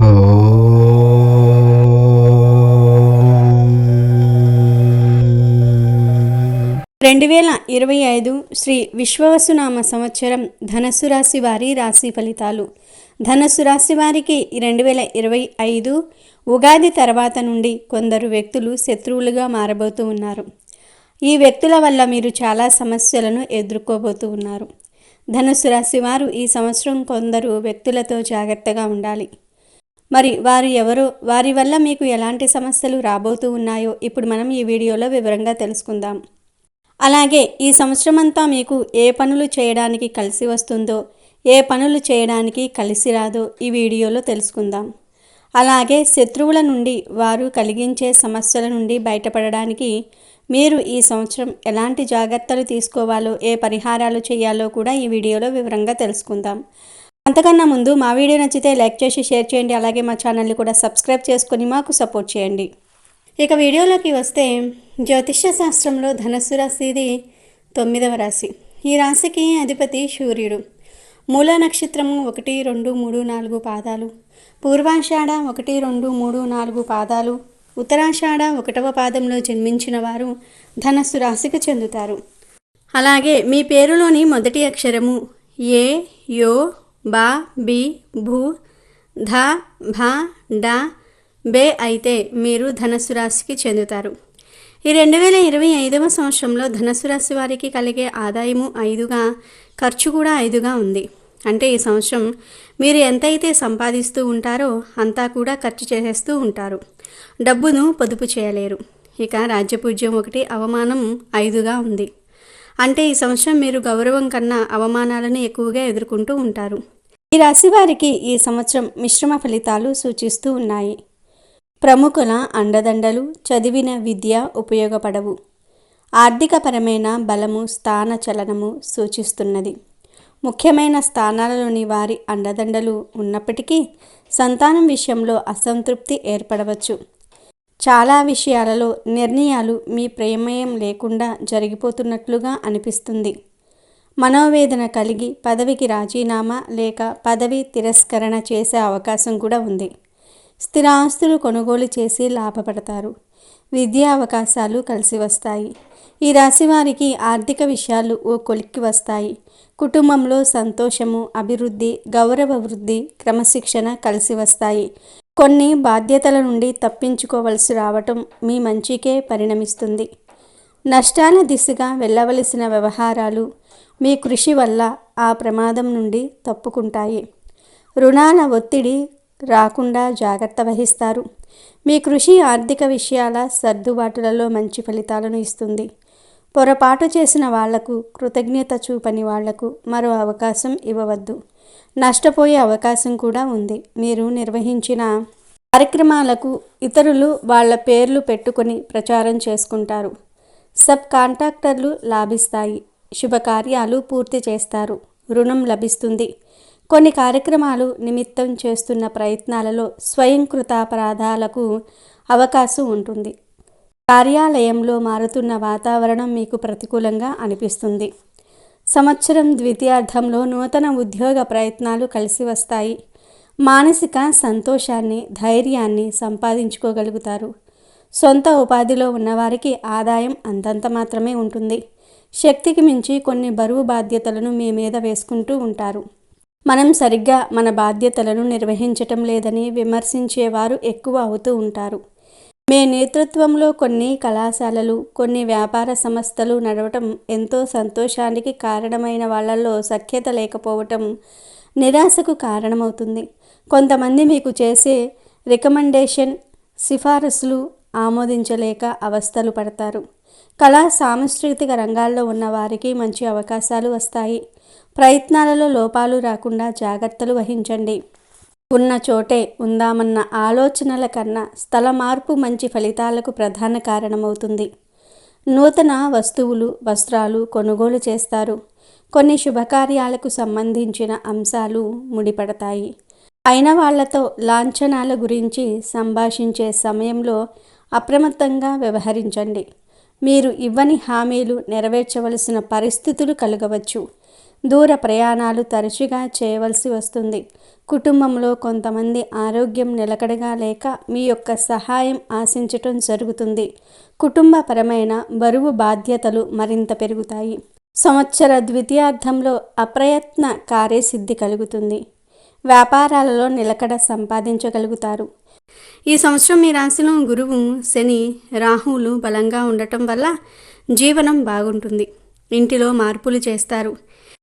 రెండు వేల ఇరవై ఐదు శ్రీ విశ్వవసునామ సంవత్సరం ధనస్సు రాశి వారి రాశి ఫలితాలు. ధనస్సు రాశి వారికి రెండు వేల ఇరవై ఐదు ఉగాది తర్వాత నుండి కొందరు వ్యక్తులు శత్రువులుగా మారబోతూ ఉన్నారు. ఈ వ్యక్తుల వల్ల మీరు చాలా సమస్యలను ఎదుర్కోబోతూ ఉన్నారు. ధనుసు రాశి వారు ఈ సంవత్సరం కొందరు వ్యక్తులతో జాగ్రత్తగా ఉండాలి. మరి వారు ఎవరు వారి వల్ల మీకు ఎలాంటి సమస్యలు రాబోతూ ఉన్నాయో ఇప్పుడు మనం ఈ వీడియోలో వివరంగా తెలుసుకుందాం. అలాగే ఈ సంవత్సరం అంతా మీకు ఏ పనులు చేయడానికి కలిసి వస్తుందో ఏ పనులు చేయడానికి కలిసి రాదో ఈ వీడియోలో తెలుసుకుందాం. అలాగే శత్రువుల నుండి వారు కలిగించే సమస్యల నుండి బయటపడడానికి మీరు ఈ సంవత్సరం ఎలాంటి జాగ్రత్తలు తీసుకోవాలో ఏ పరిహారాలు చేయాలో కూడా ఈ వీడియోలో వివరంగా తెలుసుకుందాం. అంతకన్నా ముందు మా వీడియో నచ్చితే లైక్ చేసి షేర్ చేయండి. అలాగే మా ఛానల్ని కూడా సబ్స్క్రైబ్ చేసుకొని మాకు సపోర్ట్ చేయండి. ఇక వీడియోలోకి వస్తే జ్యోతిష్య శాస్త్రంలో ధనస్సు రాశిది తొమ్మిదవ రాశి. ఈ రాశికి అధిపతి సూర్యుడు. మూల నక్షత్రము ఒకటి రెండు మూడు నాలుగు పాదాలు. పూర్వాషాఢ ఒకటి రెండు మూడు నాలుగు పాదాలు. ఉత్తరాషాఢ ఒకటవ పాదంలో జన్మించిన వారు ధనస్సు రాశికి చెందుతారు. అలాగే మీ పేరులోని మొదటి అక్షరము ఏ యో బా బి భూ ధ భ డ బే అయితే మీరు ధనస్సు రాశికి చెందుతారు. ఈ రెండు వేల ఇరవై ఐదవ సంవత్సరంలో ధనస్సు రాశి వారికి కలిగే ఆదాయము ఐదుగా ఖర్చు కూడా ఐదుగా ఉంది. అంటే ఈ సంవత్సరం మీరు ఎంతైతే సంపాదిస్తూ ఉంటారో అంతా కూడా ఖర్చు చేసేస్తూ ఉంటారు. డబ్బును పొదుపు చేయలేరు. ఇక రాజ్యపూజ్యం ఒకటి అవమానం ఐదుగా ఉంది. అంటే ఈ సంవత్సరం మీరు గౌరవం కన్నా అవమానాలను ఎక్కువగా ఎదుర్కొంటూ ఉంటారు. ఈ రాశి వారికి ఈ సంవత్సరం మిశ్రమ ఫలితాలు సూచిస్తూ ఉన్నాయి. ప్రముఖుల అండదండలు చదివిన విద్య ఉపయోగపడవు. ఆర్థికపరమైన బలము స్థాన చలనము సూచిస్తున్నది. ముఖ్యమైన స్థానాలలోని వారి అండదండలు ఉన్నప్పటికీ సంతానం విషయంలో అసంతృప్తి ఏర్పడవచ్చు. చాలా విషయాలలో నిర్ణయాలు మీ ప్రమేయం లేకుండా జరిగిపోతున్నట్లుగా అనిపిస్తుంది. మనోవేదన కలిగి పదవికి రాజీనామా లేక పదవి తిరస్కరణ చేసే అవకాశం కూడా ఉంది. స్థిరాస్తులు కొనుగోలు చేసి లాభపడతారు. విద్యా అవకాశాలు కలిసి వస్తాయి. ఈ రాశి వారికి ఆర్థిక విషయాలు ఓ కొలిక్కి వస్తాయి. కుటుంబంలో సంతోషము అభివృద్ధి గౌరవ వృద్ధి క్రమశిక్షణ కలిసి వస్తాయి. కొన్ని బాధ్యతల నుండి తప్పించుకోవలసి రావటం మీ మంచికే పరిణమిస్తుంది. నష్టాల దిశగా వెళ్ళవలసిన వ్యవహారాలు మీ కృషి వల్ల ఆ ప్రమాదం నుండి తప్పుకుంటాయి. రుణాల ఒత్తిడి రాకుండా జాగ్రత్త వహిస్తారు. మీ కృషి ఆర్థిక విషయాల సర్దుబాటులలో మంచి ఫలితాలను ఇస్తుంది. పొరపాటు చేసిన వాళ్ళకు కృతజ్ఞత చూపని వాళ్ళకు మరో అవకాశం ఇవ్వవద్దు. నష్టపోయే అవకాశం కూడా ఉంది. మీరు నిర్వహించిన కార్యక్రమాలకు ఇతరులు వాళ్ళ పేర్లు పెట్టుకొని ప్రచారం చేసుకుంటారు. సబ్ కాంట్రాక్టర్లు లాభిస్తాయి. శుభకార్యాలు పూర్తి చేస్తారు. రుణం లభిస్తుంది. కొన్ని కార్యక్రమాలు నిమిత్తం చేస్తున్న ప్రయత్నాలలో స్వయంకృతాపరాధాలకు అవకాశం ఉంటుంది. కార్యాలయంలో మారుతున్న వాతావరణం మీకు ప్రతికూలంగా అనిపిస్తుంది. సంవత్సరం ద్వితీయార్థంలో నూతన ఉద్యోగ ప్రయత్నాలు కలిసి వస్తాయి. మానసిక సంతోషాన్ని ధైర్యాన్ని సంపాదించుకోగలుగుతారు. సొంత ఉపాధిలో ఉన్నవారికి ఆదాయం అంతంత మాత్రమే ఉంటుంది. శక్తికి మించి కొన్ని బరువు బాధ్యతలను మీ మీద వేసుకుంటూ ఉంటారు. మనం సరిగ్గా మన బాధ్యతలను నిర్వహించటం లేదని విమర్శించేవారు ఎక్కువ అవుతూ ఉంటారు. మీ నేతృత్వంలో కొన్ని కళాశాలలు కొన్ని వ్యాపార సంస్థలు నడవటం ఎంతో సంతోషానికి కారణమైన వాళ్ళల్లో సఖ్యత లేకపోవటం నిరాశకు కారణమవుతుంది. కొంతమంది మీకు చేసే రికమెండేషన్ సిఫారసులు ఆమోదించలేక అవస్థలు పడతారు. కళా సాంస్కృతిక రంగాల్లో ఉన్న వారికి మంచి అవకాశాలు వస్తాయి. ప్రయత్నాలలో లోపాలు రాకుండా జాగ్రత్తలు వహించండి. ఉన్న చోటే ఉందామన్న ఆలోచనల కన్నా స్థల మార్పు మంచి ఫలితాలకు ప్రధాన కారణమవుతుంది. నూతన వస్తువులు వస్త్రాలు కొనుగోలు చేస్తారు. కొన్ని శుభకార్యాలకు సంబంధించిన అంశాలు ముడిపడతాయి. అయిన వాళ్ళతో లాంఛనాల గురించి సంభాషించే సమయంలో అప్రమత్తంగా వ్యవహరించండి. మీరు ఇవ్వని హామీలు నెరవేర్చవలసిన పరిస్థితులు కలగవచ్చు. దూర ప్రయాణాలు తరచుగా చేయవలసి వస్తుంది. కుటుంబంలో కొంతమంది ఆరోగ్యం నిలకడగా లేక మీ యొక్క సహాయం ఆశించటం జరుగుతుంది. కుటుంబపరమైన బరువు బాధ్యతలు మరింత పెరుగుతాయి. సంవత్సర ద్వితీయార్థంలో అప్రయత్న కార్యసిద్ధి కలుగుతుంది. వ్యాపారాలలో నిలకడ సంపాదించగలుగుతారు. ఈ సంవత్సరం మీ రాశిలో గురువు శని రాహువులు బలంగా ఉండటం వల్ల జీవనం బాగుంటుంది. ఇంటిలో మార్పులు చేస్తారు.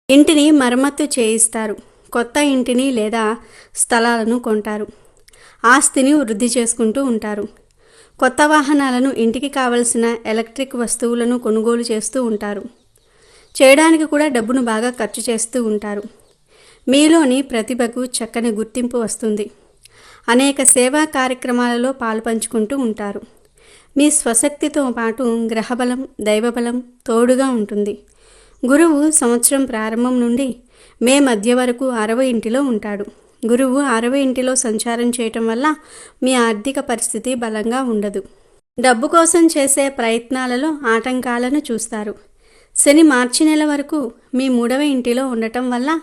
ఇంటిని మరమ్మత్తు చేయిస్తారు. కొత్త ఇంటిని లేదా స్థలాలను కొంటారు. ఆస్తిని వృద్ధి చేసుకుంటూ ఉంటారు. కొత్త వాహనాలను ఇంటికి కావలసిన ఎలక్ట్రిక్ వస్తువులను కొనుగోలు చేస్తూ ఉంటారు. చేయడానికి కూడా డబ్బును బాగా ఖర్చు చేస్తూ ఉంటారు. మీలోని ప్రతిభకు చక్కని గుర్తింపు వస్తుంది. అనేక సేవా కార్యక్రమాలలో పాలుపంచుకుంటూ ఉంటారు. మీ స్వశక్తితో పాటు గ్రహబలం దైవబలం తోడుగా ఉంటుంది. గురువు సంవత్సరం ప్రారంభం నుండి మే మధ్య వరకు అరవై ఇంటిలో ఉంటాడు. గురువు అరవై ఇంటిలో సంచారం చేయటం వల్ల మీ ఆర్థిక పరిస్థితి బలంగా ఉండదు. డబ్బు కోసం చేసే ప్రయత్నాలలో ఆటంకాలను చూస్తారు. శని మార్చి నెల వరకు మీ మూడవ ఇంటిలో ఉండటం వల్ల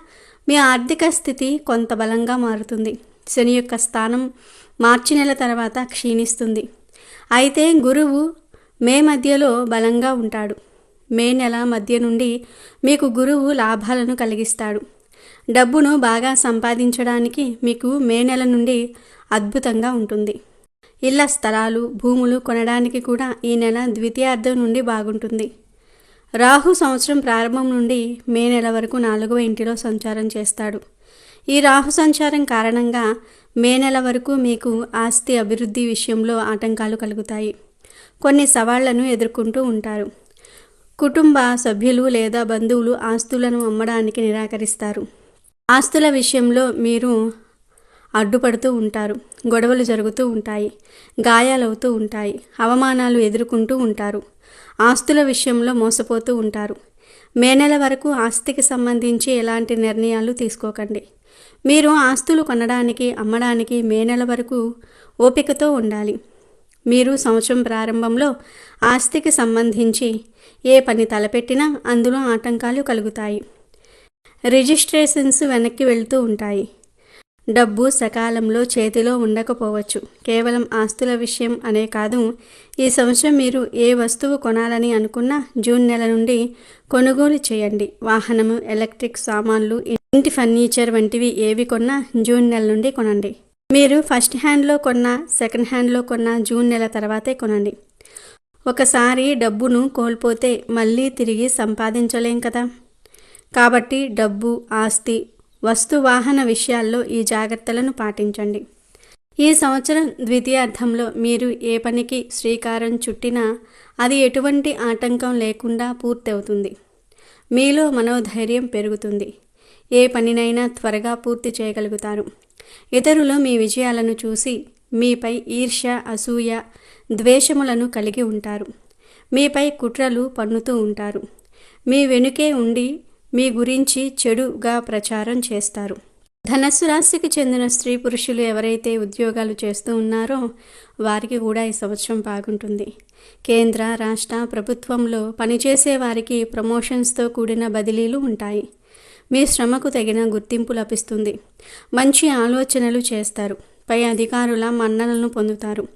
మీ ఆర్థిక స్థితి కొంత బలంగా మారుతుంది. శని యొక్క స్థానం మార్చి నెల తర్వాత క్షీణిస్తుంది. అయితే గురువు మే మధ్యలో బలంగా ఉంటాడు. మే నెల మధ్య నుండి మీకు గురువు లాభాలను కలిగిస్తాడు. డబ్బును బాగా సంపాదించడానికి మీకు మే నెల నుండి అద్భుతంగా ఉంటుంది. ఇళ్ళ స్థలాలు భూములు కొనడానికి కూడా ఈ నెల ద్వితీయార్థం నుండి బాగుంటుంది. రాహు సంవత్సరం ప్రారంభం నుండి మే నెల వరకు నాలుగవ ఇంటిలో సంచారం చేస్తాడు. ఈ రాహు సంచారం కారణంగా మే నెల వరకు మీకు ఆస్తి అభివృద్ధి విషయంలో ఆటంకాలు కలుగుతాయి. కొన్ని సవాళ్ళను ఎదుర్కొంటూ ఉంటారు. కుటుంబ సభ్యులు లేదా బంధువులు ఆస్తులను అమ్మడానికి నిరాకరిస్తారు. ఆస్తుల విషయంలో మీరు అడ్డుపడుతూ ఉంటారు. గొడవలు జరుగుతూ ఉంటాయి. గాయాలవుతూ ఉంటాయి. అవమానాలు ఎదుర్కొంటూ ఉంటారు. ఆస్తుల విషయంలో మోసపోతూ ఉంటారు. మే నెల వరకు ఆస్తికి సంబంధించి ఎలాంటి నిర్ణయాలు తీసుకోకండి. మీరు ఆస్తులు కొనడానికి అమ్మడానికి మే నెల వరకు ఓపికతో ఉండాలి. మీరు సంవత్సరం ప్రారంభంలో ఆస్తికి సంబంధించి ఏ పని తలపెట్టినా అందులో ఆటంకాలు కలుగుతాయి. రిజిస్ట్రేషన్స్ వెనక్కి వెళ్తూ ఉంటాయి. డబ్బు సకాలంలో చేతిలో ఉండకపోవచ్చు. కేవలం ఆస్తుల విషయం అనే కాదు. ఈ సంవత్సరం మీరు ఏ వస్తువు కొనాలని అనుకున్నా జూన్ నెల నుండి కొనుగోలు చేయండి. వాహనము ఎలక్ట్రిక్ సామాన్లు ఇంటి ఫర్నిచర్ వంటివి ఏవి కొన్నా జూన్ నెల నుండి కొనండి. మీరు ఫస్ట్ హ్యాండ్లో కొన్న సెకండ్ హ్యాండ్లో కొన్న జూన్ నెల తర్వాతే కొనండి. ఒకసారి డబ్బును కోల్పోతే మళ్ళీ తిరిగి సంపాదించలేం కదా? కాబట్టి డబ్బు ఆస్తి వస్తు వాహన విషయాల్లో ఈ జాగ్రత్తలను పాటించండి. ఈ సంవత్సరం ద్వితీయార్థంలో మీరు ఏ పనికి శ్రీకారం చుట్టినా అది ఎటువంటి ఆటంకం లేకుండా పూర్తవుతుంది. మీలో మనోధైర్యం పెరుగుతుంది. ఏ పనినైనా త్వరగా పూర్తి చేయగలుగుతారు. ఇతరులు మీ విజయాలను చూసి మీపై ఈర్ష్య అసూయ ద్వేషములను కలిగి ఉంటారు. మీపై కుట్రలు పన్నుతూ ఉంటారు. మీ వెనుకే ఉండి మీ గురించి చెడుగా ప్రచారం చేస్తారు. ధనస్సు రాశికి చెందిన స్త్రీ పురుషులు ఎవరైతే ఉద్యోగాలు చేస్తూ ఉన్నారో వారికి కూడా ఈ సంవత్సరం బాగుంటుంది. కేంద్ర రాష్ట్ర ప్రభుత్వంలో పనిచేసే వారికి ప్రమోషన్స్తో కూడిన బదిలీలు ఉంటాయి. మీ శ్రమకు తగిన గుర్తింపు లభిస్తుంది. మంచి ఆలోచనలు చేస్తారు. పై అధికారుల మన్ననలను పొందుతారు.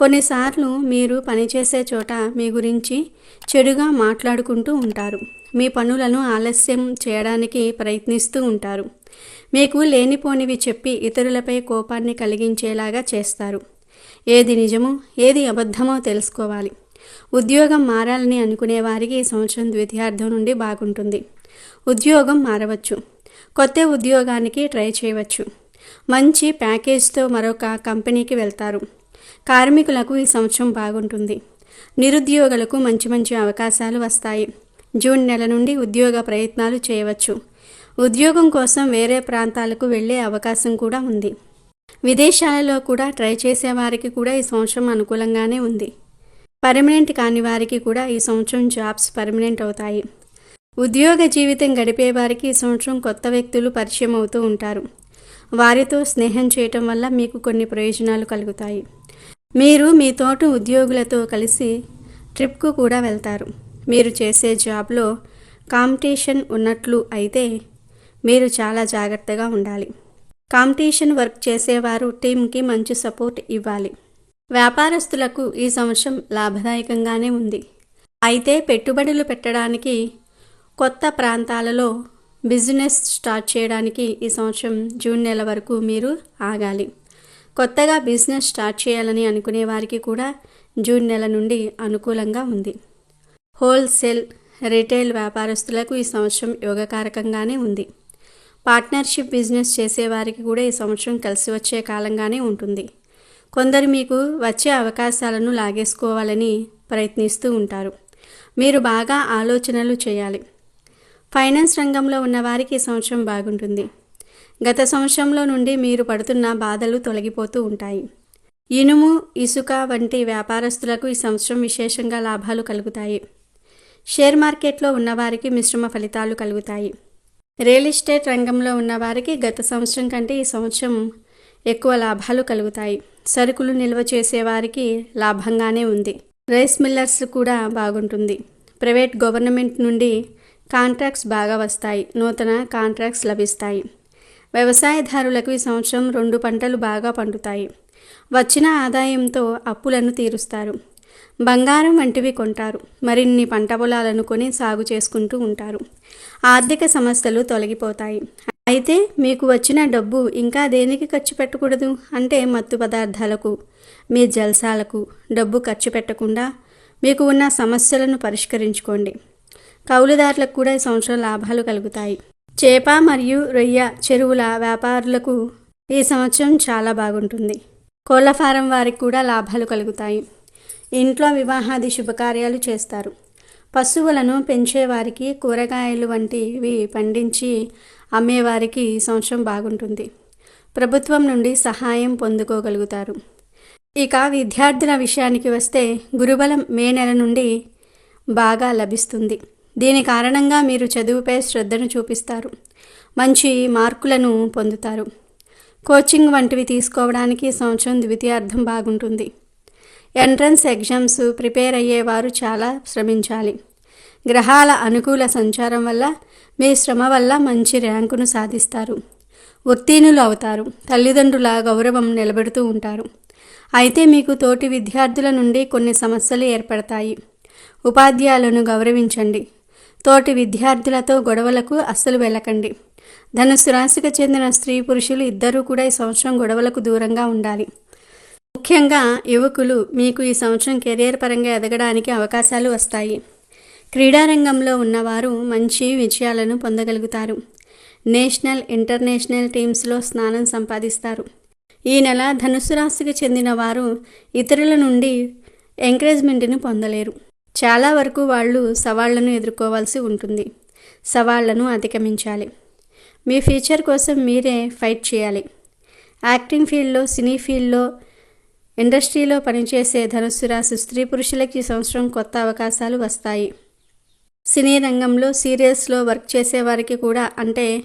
కొన్నిసార్లు మీరు పనిచేసే చోట మీ గురించి చెడుగా మాట్లాడుకుంటూ ఉంటారు. మీ పనులను ఆలస్యం చేయడానికి ప్రయత్నిస్తూ ఉంటారు. మీకు లేనిపోనివి చెప్పి ఇతరులపై కోపాన్ని కలిగించేలాగా చేస్తారు. ఏది నిజమో ఏది అబద్ధమో తెలుసుకోవాలి. ఉద్యోగం మారాలని అనుకునే వారికి ఈ సంవత్సరం ద్వితీయార్థం నుండి బాగుంటుంది. ఉద్యోగం మారవచ్చు. కొత్త ఉద్యోగానికి ట్రై చేయవచ్చు. మంచి ప్యాకేజ్తో మరొక కంపెనీకి వెళ్తారు. కార్మికులకు ఈ సంవత్సరం బాగుంటుంది. నిరుద్యోగులకు మంచి మంచి అవకాశాలు వస్తాయి. జూన్ నెల నుండి ఉద్యోగ ప్రయత్నాలు చేయవచ్చు. ఉద్యోగం కోసం వేరే ప్రాంతాలకు వెళ్ళే అవకాశం కూడా ఉంది. విదేశాలలో కూడా ట్రై చేసే వారికి కూడా ఈ సంవత్సరం అనుకూలంగానే ఉంది. పర్మనెంట్ కాని వారికి కూడా ఈ సంవత్సరం జాబ్స్ పర్మనెంట్ అవుతాయి. ఉద్యోగ జీవితం గడిపే వారికి ఈ సంవత్సరం కొత్త వ్యక్తులు పరిచయం అవుతూ ఉంటారు. వారితో స్నేహం చేయటం వల్ల మీకు కొన్ని ప్రయోజనాలు కలుగుతాయి. మీరు మీ తోటి ఉద్యోగులతో కలిసి ట్రిప్కు కూడా వెళ్తారు. మీరు చేసే జాబ్లో కాంపిటీషన్ ఉన్నట్లు అయితే మీరు చాలా జాగ్రత్తగా ఉండాలి. కాంపిటీషన్ వర్క్ చేసేవారు టీంకి మంచి సపోర్ట్ ఇవ్వాలి. వ్యాపారస్తులకు ఈ సంవత్సరం లాభదాయకంగానే ఉంది. అయితే పెట్టుబడులు పెట్టడానికి కొత్త ప్రాంతాలలో బిజినెస్ స్టార్ట్ చేయడానికి ఈ సంవత్సరం జూన్ నెల వరకు మీరు ఆగాలి. కొత్తగా బిజినెస్ స్టార్ట్ చేయాలని అనుకునే వారికి కూడా జూన్ నెల నుండి అనుకూలంగా ఉంది. హోల్సేల్ రిటైల్ వ్యాపారస్తులకు ఈ సంవత్సరం యోగకారకంగానే ఉంది. పార్ట్నర్షిప్ బిజినెస్ చేసేవారికి కూడా ఈ సంవత్సరం కలిసి వచ్చే కాలంగానే ఉంటుంది. కొందరు మీకు వచ్చే అవకాశాలను లాగేసుకోవాలని ప్రయత్నిస్తూ ఉంటారు. మీరు బాగా ఆలోచనలు చేయాలి. ఫైనాన్స్ రంగంలో ఉన్నవారికి ఈ సంవత్సరం బాగుంటుంది. గత సంవత్సరంలో నుండి మీరు పడుతున్న బాధలు తొలగిపోతూ ఉంటాయి. ఇనుము ఇసుక వంటి వ్యాపారస్తులకు ఈ సంవత్సరం విశేషంగా లాభాలు కలుగుతాయి. షేర్ మార్కెట్లో ఉన్నవారికి మిశ్రమ ఫలితాలు కలుగుతాయి. రియల్ ఎస్టేట్ రంగంలో ఉన్నవారికి గత సంవత్సరం కంటే ఈ సంవత్సరం ఎక్కువ లాభాలు కలుగుతాయి. సరుకులు నిల్వ చేసేవారికి లాభంగానే ఉంది. రైస్ మిల్లర్స్ కూడా బాగుంటుంది. ప్రైవేట్ గవర్నమెంట్ నుండి కాంట్రాక్ట్స్ బాగా వస్తాయి. నూతన కాంట్రాక్ట్స్ లభిస్తాయి. వ్యవసాయదారులకు ఈ సంవత్సరం రెండు పంటలు బాగా పండుతాయి. వచ్చిన ఆదాయంతో అప్పులను తీరుస్తారు. బంగారం వంటివి కొంటారు. మరిన్ని పంట పొలాలను కొని సాగు చేసుకుంటూ ఉంటారు. ఆర్థిక సమస్యలు తొలగిపోతాయి. అయితే మీకు వచ్చిన డబ్బు ఇంకా దేనికి ఖర్చు పెట్టకూడదు? అంటే మత్తు పదార్థాలకు మీ జల్సాలకు డబ్బు ఖర్చు పెట్టకుండా మీకు ఉన్న సమస్యలను పరిష్కరించుకోండి. కౌలుదారులకు కూడా ఈ సంవత్సరం లాభాలు కలుగుతాయి. చేప మరియు రొయ్య చెరువుల వ్యాపారులకు ఈ సంవత్సరం చాలా బాగుంటుంది. కోళ్ళ ఫారం వారికి కూడా లాభాలు కలుగుతాయి. ఇంట్లో వివాహాది శుభకార్యాలు చేస్తారు. పశువులను పెంచేవారికి కూరగాయలు వంటివి పండించి అమ్మేవారికి ఈ సంవత్సరం బాగుంటుంది. ప్రభుత్వం నుండి సహాయం పొందుకోగలుగుతారు. ఇక విద్యార్థుల విషయానికి వస్తే గురుబలం మే నెల నుండి బాగా లభిస్తుంది. దీని కారణంగా మీరు చదువుపై శ్రద్ధను చూపిస్తారు. మంచి మార్కులను పొందుతారు. కోచింగ్ వంటివి తీసుకోవడానికి సంవత్సరం ద్వితీయార్థం బాగుంటుంది. ఎంట్రన్స్ ఎగ్జామ్స్ ప్రిపేర్ అయ్యేవారు చాలా శ్రమించాలి. గ్రహాల అనుకూల సంచారం వల్ల మీ శ్రమ వల్ల మంచి ర్యాంకును సాధిస్తారు. ఉత్తీర్ణులు అవుతారు. తల్లిదండ్రుల గౌరవం నిలబెడుతూ ఉంటారు. అయితే మీకు తోటి విద్యార్థుల నుండి కొన్ని సమస్యలు ఏర్పడతాయి. ఉపాధ్యాయులను గౌరవించండి. తోటి విద్యార్థులతో గొడవలకు అస్సలు వెళ్ళకండి. ధనుసు రాశికి చెందిన స్త్రీ పురుషులు ఇద్దరూ కూడా ఈ సంవత్సరం గొడవలకు దూరంగా ఉండాలి. ముఖ్యంగా యువకులు మీకు ఈ సంవత్సరం కెరియర్ పరంగా ఎదగడానికి అవకాశాలు వస్తాయి. క్రీడారంగంలో ఉన్నవారు మంచి విజయాలను పొందగలుగుతారు. నేషనల్ ఇంటర్నేషనల్ టీమ్స్లో స్నానం సంపాదిస్తారు. ఈ నెల ధనుసు రాశికి చెందిన వారు ఇతరుల నుండి ఎంకరేజ్మెంట్ని పొందలేరు. చాలా వరకు వాళ్ళు సవాళ్ళను ఎదుర్కోవాల్సి ఉంటుంది. సవాళ్ళను అధిగమించాలి. మీ ఫ్యూచర్ కోసం మీరే ఫైట్ చేయాలి. యాక్టింగ్ ఫీల్డ్లో సినీ ఫీల్డ్లో ఇండస్ట్రీలో పనిచేసే ధనుస్సు రాశి స్త్రీ పురుషులకి ఈ సంవత్సరం కొత్త అవకాశాలు వస్తాయి. సినీ రంగంలో సీరియల్స్లో వర్క్ చేసే వారికి కూడా అంటే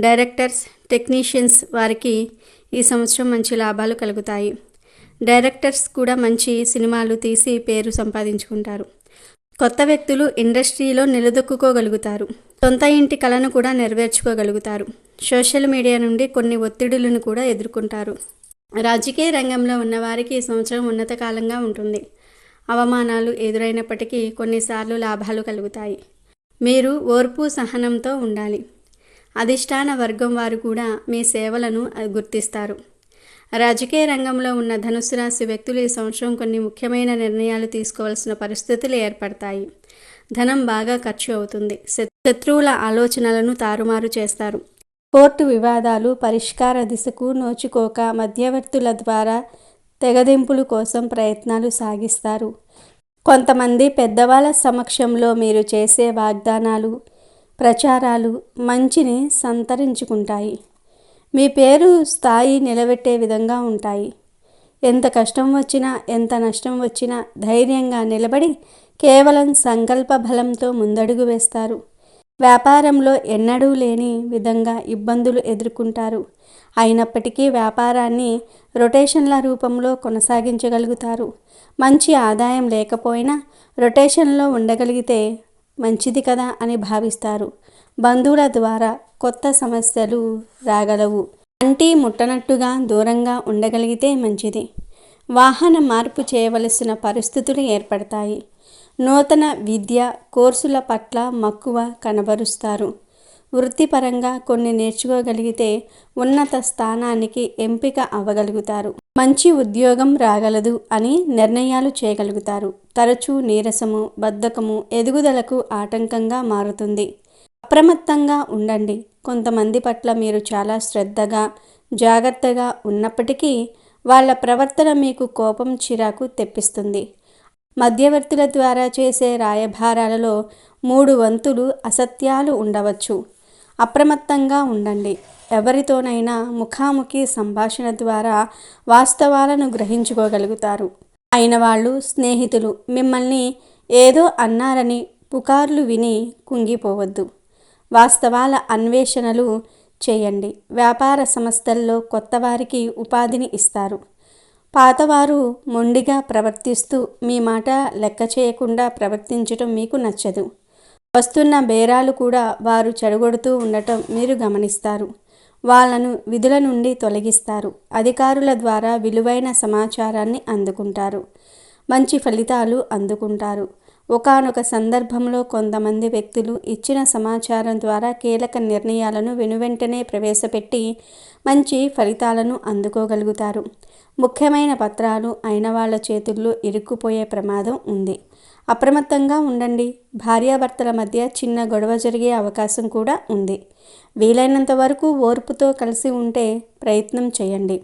డైరెక్టర్స్ టెక్నీషియన్స్ వారికి ఈ సంవత్సరం మంచి లాభాలు కలుగుతాయి. డైరెక్టర్స్ కూడా మంచి సినిమాలు తీసి పేరు సంపాదించుకుంటారు. కొత్త వ్యక్తులు ఇండస్ట్రీలో నిలదొక్కుకోగలుగుతారు. సొంత ఇంటి కళను కూడా నెరవేర్చుకోగలుగుతారు. సోషల్ మీడియా నుండి కొన్ని ఒత్తిడులను కూడా ఎదుర్కొంటారు. రాజకీయ రంగంలో ఉన్నవారికి ఈ సంవత్సరం ఉన్నత కాలంగా ఉంటుంది. అవమానాలు ఎదురైనప్పటికీ కొన్నిసార్లు లాభాలు కలుగుతాయి. మీరు ఓర్పు సహనంతో ఉండాలి. అధిష్టాన వర్గం వారు కూడా మీ సేవలను గుర్తిస్తారు. రాజకీయ రంగంలో ఉన్న ధనుసు రాశి వ్యక్తులు ఈ సంవత్సరం కొన్ని ముఖ్యమైన నిర్ణయాలు తీసుకోవాల్సిన పరిస్థితులు ఏర్పడతాయి. ధనం బాగా ఖర్చు అవుతుంది. శత్రువుల ఆలోచనలను తారుమారు చేస్తారు. కోర్టు వివాదాలు పరిష్కార దిశకు నోచుకోక మధ్యవర్తుల ద్వారా తెగదింపుల కోసం ప్రయత్నాలు సాగిస్తారు. కొంతమంది పెద్దవాళ్ళ సమక్షంలో మీరు చేసే వాగ్దానాలు ప్రచారాలు మంచిని సంతరించుకుంటాయి. మీ పేరు స్థాయి నిలబెట్టే విధంగా ఉంటాయి. ఎంత కష్టం వచ్చినా ఎంత నష్టం వచ్చినా ధైర్యంగా నిలబడి కేవలం సంకల్ప బలంతో ముందడుగు వేస్తారు. వ్యాపారంలో ఎన్నడూ లేని విధంగా ఇబ్బందులు ఎదుర్కొంటారు. అయినప్పటికీ వ్యాపారాన్ని రొటేషన్ల రూపంలో కొనసాగించగలుగుతారు. మంచి ఆదాయం లేకపోయినా రొటేషన్లో ఉండగలిగితే మంచిది కదా అని భావిస్తారు. బంధువుల ద్వారా కొత్త సమస్యలు రాగలవు. అంటి ముట్టనట్టుగా దూరంగా ఉండగలిగితే మంచిది. వాహన మార్పు చేయవలసిన పరిస్థితులు ఏర్పడతాయి. నూతన విద్య కోర్సుల పట్ల మక్కువ కనబరుస్తారు. వృత్తిపరంగా కొన్ని నేర్చుకోగలిగితే ఉన్నత స్థానానికి ఎంపిక అవ్వగలుగుతారు. మంచి ఉద్యోగం రాగలదు అని నిర్ణయాలు చేయగలుగుతారు. తరచూ నీరసము బద్ధకము ఎదుగుదలకు ఆటంకంగా మారుతుంది. అప్రమత్తంగా ఉండండి. కొంతమంది పట్ల మీరు చాలా శ్రద్ధగా జాగ్రత్తగా ఉన్నప్పటికీ వాళ్ళ ప్రవర్తన మీకు కోపం చిరాకు తెప్పిస్తుంది. మధ్యవర్తుల ద్వారా చేసే రాయభారాలలో మూడు వంతులు అసత్యాలు ఉండవచ్చు. అప్రమత్తంగా ఉండండి. ఎవరితోనైనా ముఖాముఖి సంభాషణ ద్వారా వాస్తవాలను గ్రహించుకోగలుగుతారు. అయిన వాళ్ళు స్నేహితులు మిమ్మల్ని ఏదో అన్నారని పుకార్లు విని కుంగిపోవద్దు. వాస్తవాల అన్వేషణలు చేయండి. వ్యాపార సంస్థల్లో కొత్త వారికి ఉపాధిని ఇస్తారు. పాతవారు మొండిగా ప్రవర్తిస్తూ మీ మాట లెక్క చేయకుండా ప్రవర్తించటం మీకు నచ్చదు. వస్తున్న బేరాలు కూడా వారు చెడగొడుతూ ఉండటం మీరు గమనిస్తారు. వాళ్ళను విధుల నుండి తొలగిస్తారు. అధికారుల ద్వారా విలువైన సమాచారాన్ని అందుకుంటారు. మంచి ఫలితాలు అందుకుంటారు. ఒకనొక సందర్భంలో కొంతమంది వ్యక్తులు ఇచ్చిన సమాచారం ద్వారా కీలక నిర్ణయాలను వెనువెంటనే ప్రవేశపెట్టి మంచి ఫలితాలను అందుకోగలుగుతారు. ముఖ్యమైన పత్రాలు అయిన వాళ్ళ చేతుల్లో ఇరుక్కుపోయే ప్రమాదం ఉంది. అప్రమత్తంగా ఉండండి. భార్యాభర్తల మధ్య చిన్న గొడవ జరిగే అవకాశం కూడా ఉంది. వీలైనంత వరకు ఓర్పుతో కలిసి ఉంటే ప్రయత్నం చేయండి.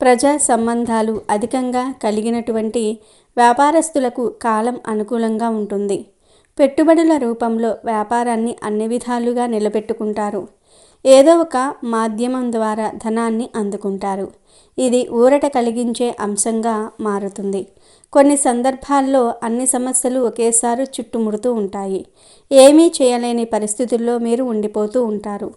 ప్రజా సంబంధాలు అధికంగా కలిగినటువంటి వ్యాపారస్తులకు కాలం అనుకూలంగా ఉంటుంది. పెట్టుబడుల రూపంలో వ్యాపారాన్ని అన్ని విధాలుగా నిలబెట్టుకుంటారు. ఏదో ఒక మాధ్యమం ద్వారా ధనాన్ని అందుకుంటారు. ఇది ఊరట కలిగించే అంశంగా మారుతుంది. కొన్ని సందర్భాల్లో అన్ని సమస్యలు ఒకేసారి చుట్టుముడుతూ ఉంటాయి. ఏమీ చేయలేని పరిస్థితుల్లో మీరు ఉండిపోతూ ఉంటారు.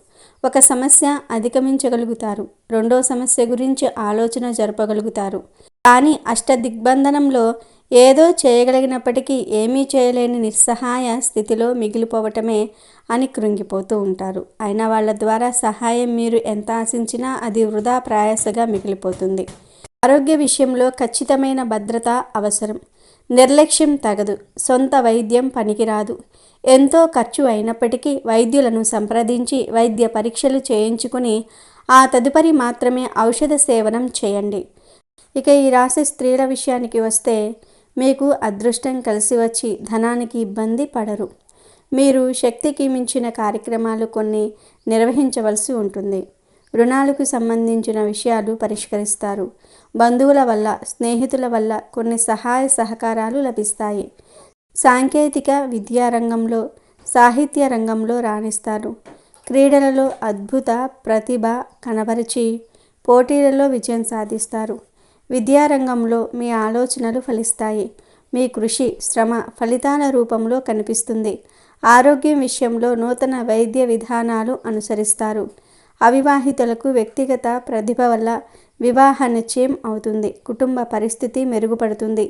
ఒక సమస్య అధిగమించగలుగుతారు. రెండో సమస్య గురించి ఆలోచన జరపగలుగుతారు. కానీ అష్టదిగ్బంధనంలో ఏదో చేయగలిగినప్పటికీ ఏమీ చేయలేని నిస్సహాయ స్థితిలో మిగిలిపోవటమే అని కృంగిపోతూ ఉంటారు. అయిన వాళ్ళ ద్వారా సహాయం మీరు ఎంత ఆశించినా అది వృధా ప్రయాసగా మిగిలిపోతుంది. ఆరోగ్య విషయంలో ఖచ్చితమైన భద్రత అవసరం. నిర్లక్ష్యం తగదు. సొంత వైద్యం పనికిరాదు. ఎంతో ఖర్చు అయినప్పటికీ వైద్యులను సంప్రదించి వైద్య పరీక్షలు చేయించుకుని ఆ తదుపరి మాత్రమే ఔషధ సేవనం చేయండి. ఇక ఈ రాశి స్త్రీల విషయానికి వస్తే మీకు అదృష్టం కలిసి వచ్చి ధనానికి ఇబ్బంది పడరు. మీరు శక్తికి మించిన కార్యక్రమాలు కొన్ని నిర్వహించవలసి ఉంటుంది. రుణాలకు సంబంధించిన విషయాలు పరిష్కరిస్తారు. బంధువుల వల్ల స్నేహితుల వల్ల కొన్ని సహాయ సహకారాలు లభిస్తాయి. సాంకేతిక విద్యారంగంలో సాహిత్య రంగంలో రాణిస్తారు. క్రీడలలో అద్భుత ప్రతిభ కనబరిచి పోటీలలో విజయం సాధిస్తారు. విద్యారంగంలో మీ ఆలోచనలు ఫలిస్తాయి. మీ కృషి శ్రమ ఫలితాల రూపంలో కనిపిస్తుంది. ఆరోగ్యం విషయంలో నూతన వైద్య విధానాలు అనుసరిస్తారు. అవివాహితులకు వ్యక్తిగత ప్రతిభ వల్ల వివాహ నిశ్చయం అవుతుంది. కుటుంబ పరిస్థితి మెరుగుపడుతుంది.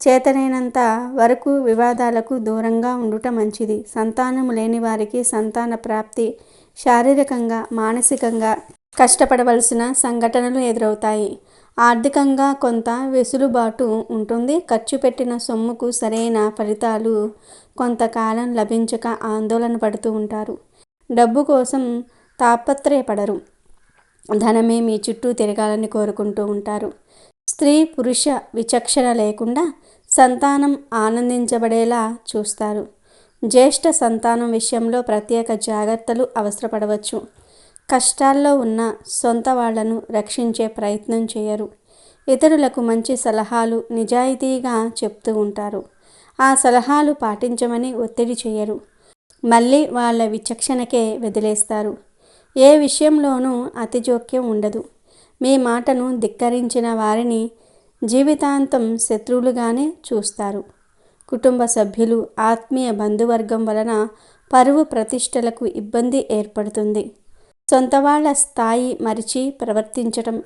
చేతనైనంత వరకు వివాదాలకు దూరంగా ఉండుట మంచిది. సంతానం లేని వారికి సంతాన ప్రాప్తి శారీరకంగా మానసికంగా కష్టపడవలసిన సంఘటనలు ఎదురవుతాయి. ఆర్థికంగా కొంత వెసులుబాటు ఉంటుంది. ఖర్చు పెట్టిన సొమ్ముకు సరైన ఫలితాలు కొంతకాలం లభించక ఆందోళన పడుతూ ఉంటారు. డబ్బు కోసం తాపత్రయపడరు. ధనమే మీ చుట్టూ తిరగాలని కోరుకుంటూ ఉంటారు. స్త్రీ పురుష విచక్షణ లేకుండా సంతానం ఆనందించబడేలా చూస్తారు. జ్యేష్ఠ సంతానం విషయంలో ప్రత్యేక జాగ్రత్తలు అవసరపడవచ్చు. కష్టాల్లో ఉన్న సొంత వాళ్ళను రక్షించే ప్రయత్నం చేయరు. ఇతరులకు మంచి సలహాలు నిజాయితీగా చెప్తూ ఉంటారు. ఆ సలహాలు పాటించమని ఒత్తిడి చేయరు. మళ్ళీ వాళ్ళ విచక్షణకే వదిలేస్తారు. ఏ విషయంలోనూ అతి జోక్యం ఉండదు. మీ మాటను ధిక్కరించిన వారిని జీవితాంతం శత్రువులుగానే చూస్తారు. కుటుంబ సభ్యులు ఆత్మీయ బంధువర్గం వలన పరువు ప్రతిష్టలకు ఇబ్బంది ఏర్పడుతుంది. సొంత వాళ్ళ స్థాయి మరిచి ప్రవర్తించటం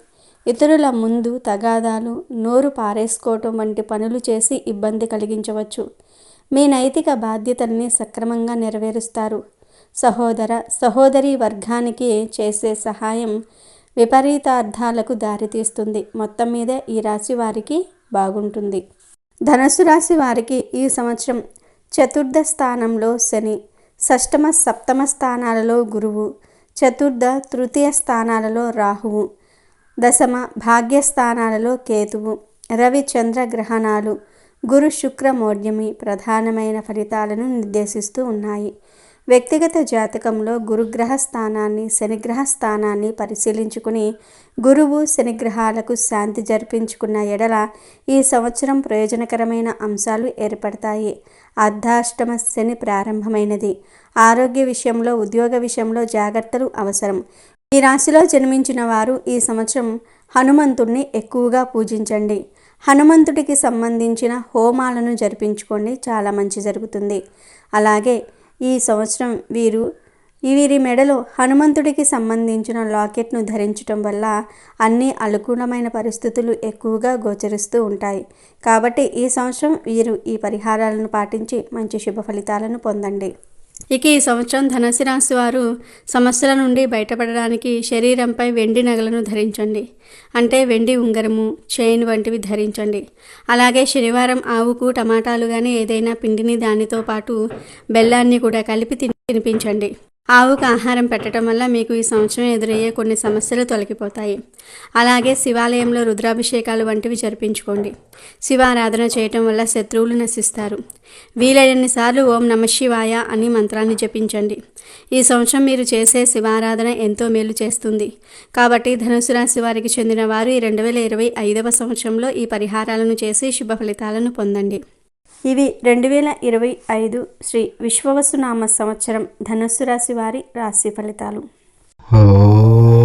ఇతరుల ముందు తగాదాలు నోరు పారేసుకోవటం వంటి పనులు చేసి ఇబ్బంది కలిగించవచ్చు. మీ నైతిక బాధ్యతల్ని సక్రమంగా నెరవేరుస్తారు. సహోదర సహోదరి వర్గానికి చేసే సహాయం విపరీతార్థాలకు దారితీస్తుంది. మొత్తం మీద ఈ రాశి వారికి బాగుంటుంది. ధనుసు రాశి వారికి ఈ సంవత్సరం చతుర్థ స్థానంలో శని షష్టమ సప్తమ స్థానాలలో గురువు చతుర్థ తృతీయ స్థానాలలో రాహువు దశమ భాగ్యస్థానాలలో కేతువు రవి చంద్ర గ్రహణాలు గురు శుక్రమౌర్యమి ప్రధానమైన ఫలితాలను నిర్దేశిస్తూ ఉన్నాయి. వ్యక్తిగత జాతకంలో గురుగ్రహ స్థానాన్ని శనిగ్రహ స్థానాన్ని పరిశీలించుకుని గురువు శనిగ్రహాలకు శాంతి జరిపించుకున్న ఎడల ఈ సంవత్సరం ప్రయోజనకరమైన అంశాలు ఏర్పడతాయి. అర్ధాష్టమ శని ప్రారంభమైనది. ఆరోగ్య విషయంలో ఉద్యోగ విషయంలో జాగ్రత్తలు అవసరం. ఈ రాశిలో జన్మించిన వారు ఈ సంవత్సరం హనుమంతుణ్ణి ఎక్కువగా పూజించండి. హనుమంతుడికి సంబంధించిన హోమాలను జరిపించుకోండి. చాలా మంచి జరుగుతుంది. అలాగే ఈ సంవత్సరం వీరు ఈ వీరి మెడలో హనుమంతుడికి సంబంధించిన లాకెట్ను ధరించటం వల్ల అన్ని అనుకూలమైన పరిస్థితులు ఎక్కువగా గోచరిస్తూ ఉంటాయి. కాబట్టి ఈ సంవత్సరం వీరు ఈ పరిహారాలను పాటించి మంచి శుభ ఫలితాలను పొందండి. ఇక ఈ సంవత్సరం ధనసి రాశి వారు సమస్యల నుండి బయటపడడానికి శరీరంపై వెండి నగలను ధరించండి. అంటే వెండి ఉంగరము చైన్ వంటివి ధరించండి. అలాగే శనివారం ఆవుకు టమాటాలు కానీ ఏదైనా పిండిని దానితో పాటు బెల్లాన్ని కూడా కలిపి తిని- తినిపించండి. ఆవుకు ఆహారం పెట్టడం వల్ల మీకు ఈ సంవత్సరం ఎదురయ్యే కొన్ని సమస్యలు తొలగిపోతాయి. అలాగే శివాలయంలో రుద్రాభిషేకాలు వంటివి జరిపించుకోండి. శివారాధన చేయటం వల్ల శత్రువులు నశిస్తారు. వీలైనన్నిసార్లు ఓం నమ శివాయ అని మంత్రాన్ని జపించండి. ఈ సంవత్సరం మీరు చేసే శివారాధన ఎంతో మేలు చేస్తుంది. కాబట్టి ధనుసు రాశి వారికి చెందిన వారు ఈ రెండు వేల ఇరవై ఐదవ సంవత్సరంలో ఈ పరిహారాలను చేసి శుభ ఫలితాలను పొందండి. ఇవి రెండు వేల ఇరవై ఐదు శ్రీ విశ్వవసునామ సంవత్సరం ధనుస్సు రాశి వారి రాశి ఫలితాలు. ఓ